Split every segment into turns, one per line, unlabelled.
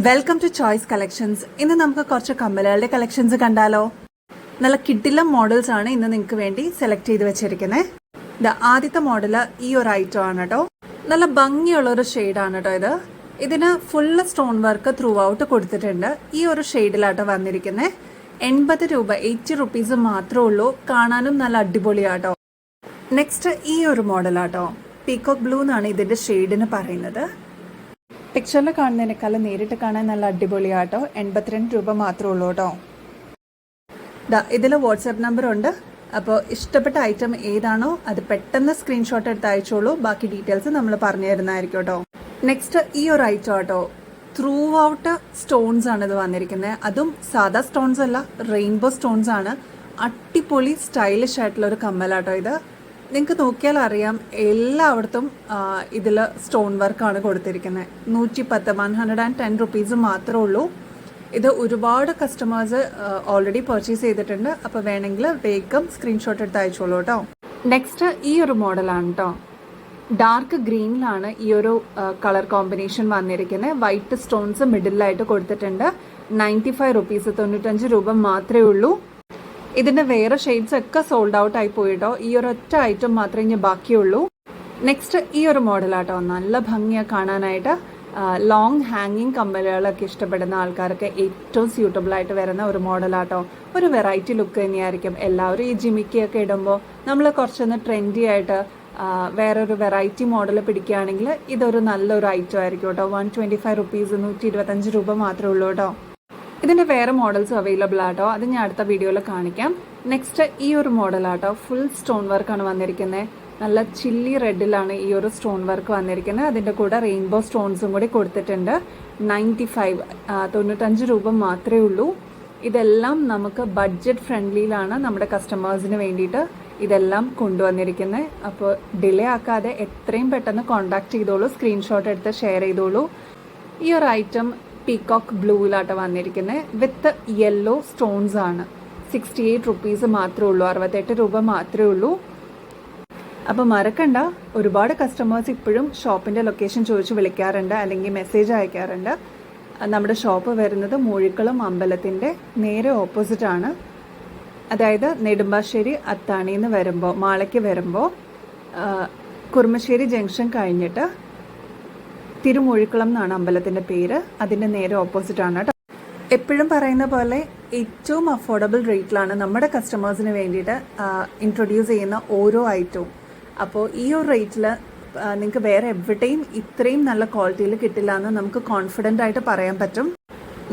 Welcome to choice collections ഇന്ന് നമുക്ക് കുറച്ച് കമ്മലുകളുടെ കളക്ഷൻസ് കണ്ടാലോ. നല്ല കിഡിലം മോഡൽസ് ആണ് ഇന്ന് നിങ്ങൾക്ക് വേണ്ടി സെലക്ട് ചെയ്ത് വെച്ചിരിക്കുന്നത് ഇത് ആദ്യത്തെ മോഡൽ ഈ ഒരു ഐറ്റം ആണ് കേട്ടോ നല്ല ഭംഗിയുള്ള ഒരു ഷെയ്ഡാണ് കേട്ടോ ഇത്. ഇതിന് full stone work throughout കൊടുത്തിട്ടുണ്ട്. ഈ ഒരു ഷെയ്ഡിലാട്ടോ വന്നിരിക്കുന്നത് എൺപത് രൂപ എയ്റ്റി റുപ്പീസ് മാത്രമേ ഉള്ളൂ. കാണാനും നല്ല അടിപൊളിയാട്ടോ. നെക്സ്റ്റ് ഈ ഒരു മോഡലാട്ടോ പീകോക്ക് ബ്ലൂ എന്നാണ് ഇതിന്റെ ഷെയ്ഡിന് പറയുന്നത്. പിക്ചറിൽ കാണുന്നതിനേക്കാൾ നേരിട്ട് കാണാൻ നല്ല അടിപൊളിയാട്ടോ. എൺപത്തിരണ്ട് രൂപ മാത്രമേ ഉള്ളൂ കേട്ടോ. ഇതിൽ വാട്സാപ്പ് നമ്പർ ഉണ്ട്. അപ്പോൾ ഇഷ്ടപ്പെട്ട ഐറ്റം ഏതാണോ അത് പെട്ടെന്ന് സ്ക്രീൻഷോട്ട് എടുത്ത് അയച്ചോളൂ. ബാക്കി ഡീറ്റെയിൽസ് നമ്മൾ പറഞ്ഞു തരുന്നതായിരിക്കും കേട്ടോ. നെക്സ്റ്റ് ഈ ഒരു ഐറ്റം കേട്ടോ ത്രൂ ഔട്ട് സ്റ്റോൺസ് ആണ് ഇത് വന്നിരിക്കുന്നത്. അതും സാധാ സ്റ്റോൺസ് അല്ല റെയിൻബോ സ്റ്റോൺസ് ആണ്. അടിപൊളി സ്റ്റൈലിഷ് ആയിട്ടുള്ള ഒരു കമ്മലാട്ടോ ഇത്. നിങ്ങൾക്ക് നോക്കിയാൽ അറിയാം എല്ലായിടത്തും ഇതിൽ സ്റ്റോൺ വർക്കാണ് കൊടുത്തിരിക്കുന്നത്. നൂറ്റി പത്ത് one hundred and ten rupees മാത്രമേ ഉള്ളൂ. ഇത് ഒരുപാട് കസ്റ്റമേഴ്സ് ഓൾറെഡി പർച്ചേസ് ചെയ്തിട്ടുണ്ട്. അപ്പോൾ വേണമെങ്കിൽ വേഗം സ്ക്രീൻഷോട്ട് എടുത്ത് അയച്ചോളൂ കേട്ടോ. നെക്സ്റ്റ് ഈ ഒരു മോഡലാണ് കേട്ടോ. ഡാർക്ക് ഗ്രീനിലാണ് ഈ ഒരു കളർ കോമ്പിനേഷൻ വന്നിരിക്കുന്നത്. വൈറ്റ് സ്റ്റോൺസ് മിഡിലായിട്ട് കൊടുത്തിട്ടുണ്ട്. നയന്റി ഫൈവ് റുപ്പീസ് തൊണ്ണൂറ്റഞ്ച് രൂപ മാത്രമേ ഉള്ളൂ. ഇതിന്റെ വേറെ ഷെയ്ഡ്സ് ഒക്കെ സോൾഡ് ഔട്ട് ആയി പോയിട്ടോ. ഈ ഒരു ഒറ്റ ഐറ്റം മാത്രമേ ഇനി ബാക്കിയുള്ളൂ. നെക്സ്റ്റ് ഈ ഒരു മോഡലാട്ടോ നല്ല ഭംഗിയാണ് കാണാനായിട്ട്. ലോങ് ഹാങ്ങിങ് കമ്മലുകളൊക്കെ ഇഷ്ടപ്പെടുന്ന ആൾക്കാർക്ക് ഏറ്റവും സ്യൂട്ടബിൾ ആയിട്ട് വരുന്ന ഒരു മോഡലാട്ടോ ഒരു വെറൈറ്റി ലുക്ക് തന്നെയായിരിക്കും. എല്ലാവരും ഈ ജിമിക്കൊക്കെ ഇടുമ്പോൾ നമ്മൾ കുറച്ചൊന്ന് ട്രെൻഡി ആയിട്ട് വേറൊരു വെറൈറ്റി മോഡൽ പിടിക്കുകയാണെങ്കിൽ ഇതൊരു നല്ലൊരു ഐറ്റം ആയിരിക്കും കേട്ടോ. വൺ ട്വന്റി ഫൈവ് റുപ്പീസ് നൂറ്റി ഇരുപത്തഞ്ച് രൂപ മാത്രമേ ഉള്ളൂ കേട്ടോ. ഇതിന്റെ വേറെ മോഡൽസും അവൈലബിൾ ആട്ടോ. അത് ഞാൻ അടുത്ത വീഡിയോയിൽ കാണിക്കാം. നെക്സ്റ്റ് ഈ ഒരു മോഡലാട്ടോ ഫുൾ സ്റ്റോൺ വർക്കാണ് വന്നിരിക്കുന്നത് നല്ല ചില്ലി റെഡിലാണ് ഈ ഒരു സ്റ്റോൺ വർക്ക് വന്നിരിക്കുന്നത് അതിന്റെ കൂടെ റെയിൻബോ സ്റ്റോൺസും കൂടി കൊടുത്തിട്ടുണ്ട്. നയന്റി ഫൈവ് തൊണ്ണൂറ്റഞ്ച് രൂപ മാത്രമേ ഉള്ളൂ. ഇതെല്ലാം നമുക്ക് ബഡ്ജറ്റ് ഫ്രണ്ട്ലിയിലാണ് നമ്മുടെ കസ്റ്റമേഴ്സിന് വേണ്ടിയിട്ട് ഇതെല്ലാം കൊണ്ടുവന്നിരിക്കുന്നത് അപ്പോൾ ഡിലേ ആക്കാതെ എത്രയും പെട്ടെന്ന് കോൺടാക്ട് ചെയ്തോളൂ. സ്ക്രീൻഷോട്ട് എടുത്ത് ഷെയർ ചെയ്തോളൂ. ഈ ഒരു ഐറ്റം പീകോക്ക് ബ്ലൂവിലാട്ട് വന്നിരിക്കുന്നത് വിത്ത് യെല്ലോ സ്റ്റോൺസ് ആണ്. സിക്സ്റ്റി എയ്റ്റ് റുപ്പീസ് മാത്രമേ ഉള്ളൂ. അറുപത്തെട്ട് രൂപ മാത്രമേ ഉള്ളൂ. അപ്പോൾ മറക്കണ്ട. ഒരുപാട് കസ്റ്റമേഴ്സ് ഇപ്പോഴും ഷോപ്പിന്റെ ലൊക്കേഷൻ ചോദിച്ച് വിളിക്കാറുണ്ട്. അല്ലെങ്കിൽ മെസ്സേജ് അയക്കാറുണ്ട്. നമ്മുടെ ഷോപ്പ് വരുന്നത് മൂഴിക്കുളം അമ്പലത്തിന്റെ നേരെ ഓപ്പോസിറ്റ് ആണ്. അതായത് നെടുമ്പാശ്ശേരി അത്താണിന്ന് വരുമ്പോൾ മാളയ്ക്ക് വരുമ്പോൾ കുറുമശ്ശേരി ജംഗ്ഷൻ കഴിഞ്ഞിട്ട് തിരുമൂഴിക്കുളം എന്നാണ് അമ്പലത്തിന്റെ പേര്. അതിന്റെ നേരെ ഓപ്പോസിറ്റ് ആണ് കേട്ടോ. എപ്പോഴും പറയുന്ന പോലെ ഏറ്റവും അഫോർഡബിൾ റേറ്റിലാണ് നമ്മുടെ കസ്റ്റമേഴ്സിന് വേണ്ടിയിട്ട് ഇൻട്രൊഡ്യൂസ് ചെയ്യുന്ന ഓരോ ഐറ്റവും അപ്പോൾ ഈ ഒരു റേറ്റിൽ നിങ്ങൾക്ക് വേറെ എവിടെയും ഇത്രയും നല്ല ക്വാളിറ്റിയിൽ കിട്ടില്ല എന്ന് നമുക്ക് കോൺഫിഡന്റ് ആയിട്ട് പറയാൻ പറ്റും.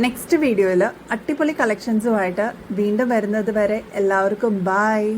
നെക്സ്റ്റ് വീഡിയോയിൽ അട്ടിപ്പൊളി കളക്ഷൻസുമായിട്ട് വീണ്ടും വരുന്നത് വരെ എല്ലാവർക്കും ബായ്